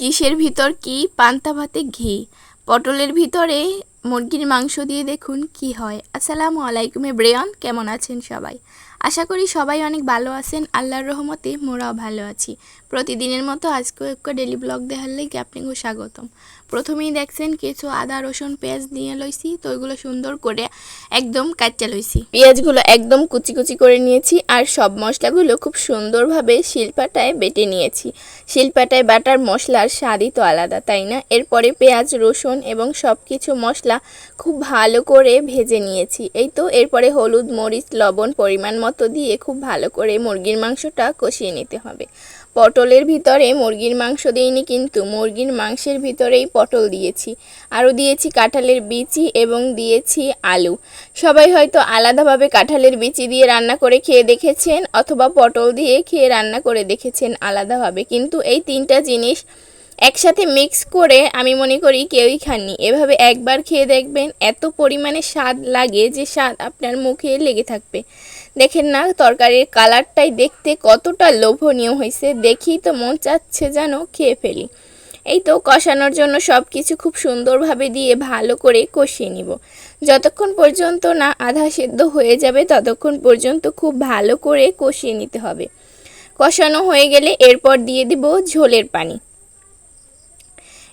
কিসের ভিতর কি পান্তা ভাতে ঘি? পটলের ভিতরে মুরগির মাংস দিয়ে দেখুন কি হয়। আসসালামু আলাইকুম ব্রেয়ন কেমন আছেন সবাই? আশা করি সবাই অনেক ভালো আছেন, আল্লাহর রহমতে মোরাও ভালো আছি। প্রতিদিনের মতো আজকেও একটু ডেলি ব্লগ দেখার লেগে আপনাকে স্বাগতম। প্রথমেই দেখছেন কিছু আদা, রসুন, পেঁয়াজ নিয়ে লইছি, তো ওইগুলো সুন্দর করে একদম কাচ্চা লইছি। পেঁয়াজগুলো একদম কুচি কুচি করে নিয়েছি আর সব মশলাগুলো খুব সুন্দরভাবে শিলপাটায় বেটে নিয়েছি। শিলপাটায় বাটার মশলার স্বাদই তো আলাদা, তাই না? এরপরে পেঁয়াজ, রসুন এবং সব কিছু মশলা খুব ভালো করে ভেজে নিয়েছি। এই তো এরপরে হলুদ, মরিচ, লবণ পরিমাণ মতো দিয়ে খুব ভালো করে মুরগির মাংসটা কষিয়ে নিতে হবে। পটলের ভিতরে মুরগির মাংস দিইনি কিন্তু মুরগির মাংসের ভিতরেই পটল দিয়েছি। আরও দিয়েছি কাঁঠালের বিচি এবং দিয়েছি আলু। সবাই হয়তো আলাদাভাবে কাঁঠালের বিচি দিয়ে রান্না করে খেয়ে দেখেছেন অথবা পটল দিয়ে খেয়ে রান্না করে দেখেছেন আলাদাভাবে। কিন্তু এই তিনটা জিনিস একসাথে মিক্স করে আমি মনে করি কেউই খাননি। এভাবে একবার খেয়ে দেখবেন, এত পরিমাণে স্বাদ লাগে যে স্বাদ আপনার মুখে লেগে থাকবে। দেখেন না, তরকারির কালারটাই দেখতে কতটা লোভনীয় হয়েছে, দেখেই তো মন চাচ্ছে যেন খেয়ে ফেলি। এই তো কষানোর জন্য সব কিছু খুব সুন্দরভাবে দিয়ে ভালো করে কষিয়ে নিব। যতক্ষণ পর্যন্ত না আধা সেদ্ধ হয়ে যাবে, ততক্ষণ পর্যন্ত খুব ভালো করে কষিয়ে নিতে হবে। কষানো হয়ে গেলে এরপর দিয়ে দিব ঝোলের পানি।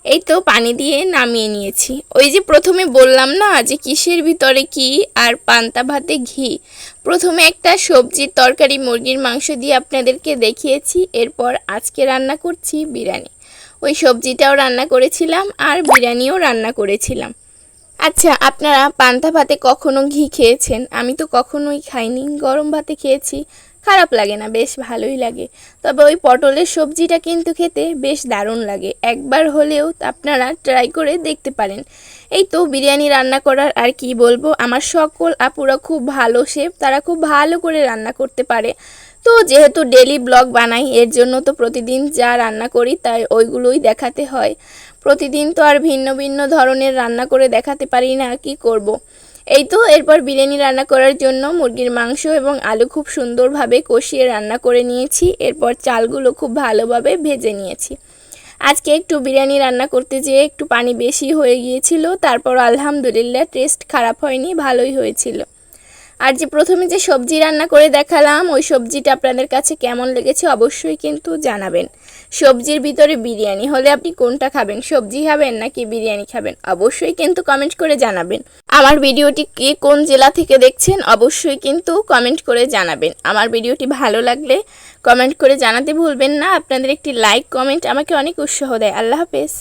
এই তো পানি দিয়ে নামিয়ে নিয়েছি। ওই যে প্রথমে বললাম না যে কিসের ভিতরে কি আর পান্তা ভাতে ঘি? প্রথমে একটা সবজির তরকারি, মুরগির মাংস দিয়ে আপনাদেরকে দেখিয়েছি, এরপর আজকে রান্না করছি বিরিয়ানি। ওই সবজিটাও রান্না করেছিলাম আর বিরিয়ানিও রান্না করেছিলাম। আচ্ছা আপনারা পান্তা ভাতে কখনো ঘি খেয়েছেন? আমি তো কখনোই খাইনি। গরম ভাতে খেয়েছি। খারাপ লাগে না, বেশ ভালোই লাগে। তবে ওই পটলের সবজিটা কিন্তু খেতে বেশ দারুণ লাগে। একবার হলেও আপনারা ট্রাই করে দেখতে পারেন। এই তো বিরিয়ানি রান্না করার আর কি বলব? আমার সকল আপুরা খুব ভালো শেফ, তারা খুব ভালো করে রান্না করতে পারে। তো যেহেতু ডেলি ব্লগ বানাই, এর জন্য তো প্রতিদিন যা রান্না করি, তাই ওইগুলোই দেখাতে হয়। প্রতিদিন তো আর ভিন্ন ভিন্ন ধরনের রান্না করে দেখাতে পারি না, কি করব। এই তো, এরপর বিরিয়ানি রান্না করার জন্য মুরগির মাংস এবং আলু খুব সুন্দরভাবে কষিয়ে রান্না করে নিয়েছি, এরপর চালগুলো খুব ভালোভাবে ভেজে নিয়েছি আজকে একটু বিরিয়ানি রান্না করতে যেয়ে একটু পানি বেশি হয়ে গিয়েছিল, তারপর আলহামদুলিল্লাহ টেস্ট খারাপ হয়নি, ভালোই হয়েছিল আর যে প্রথমে যে সবজি রান্না করে দেখালাম, ওই সবজিটা আপনাদের কাছে কেমন লেগেছে অবশ্যই কিন্তু জানাবেন। সবজির ভিতরে বিরিয়ানি হলে আপনি কোনটা খাবেন? সবজি খাবেন নাকি বিরিয়ানি খাবেন? অবশ্যই কিন্তু কমেন্ট করে জানাবেন। আমার ভিডিওটি কে কোন জেলা থেকে দেখছেন, অবশ্যই কিন্তু কমেন্ট করে জানাবেন। আমার ভিডিওটি ভালো লাগলে কমেন্ট করে জানাতে ভুলবেন না। আপনাদের একটি লাইক, কমেন্ট আমাকে অনেক উৎসাহ দেয়। আল্লাহ হাফেজ।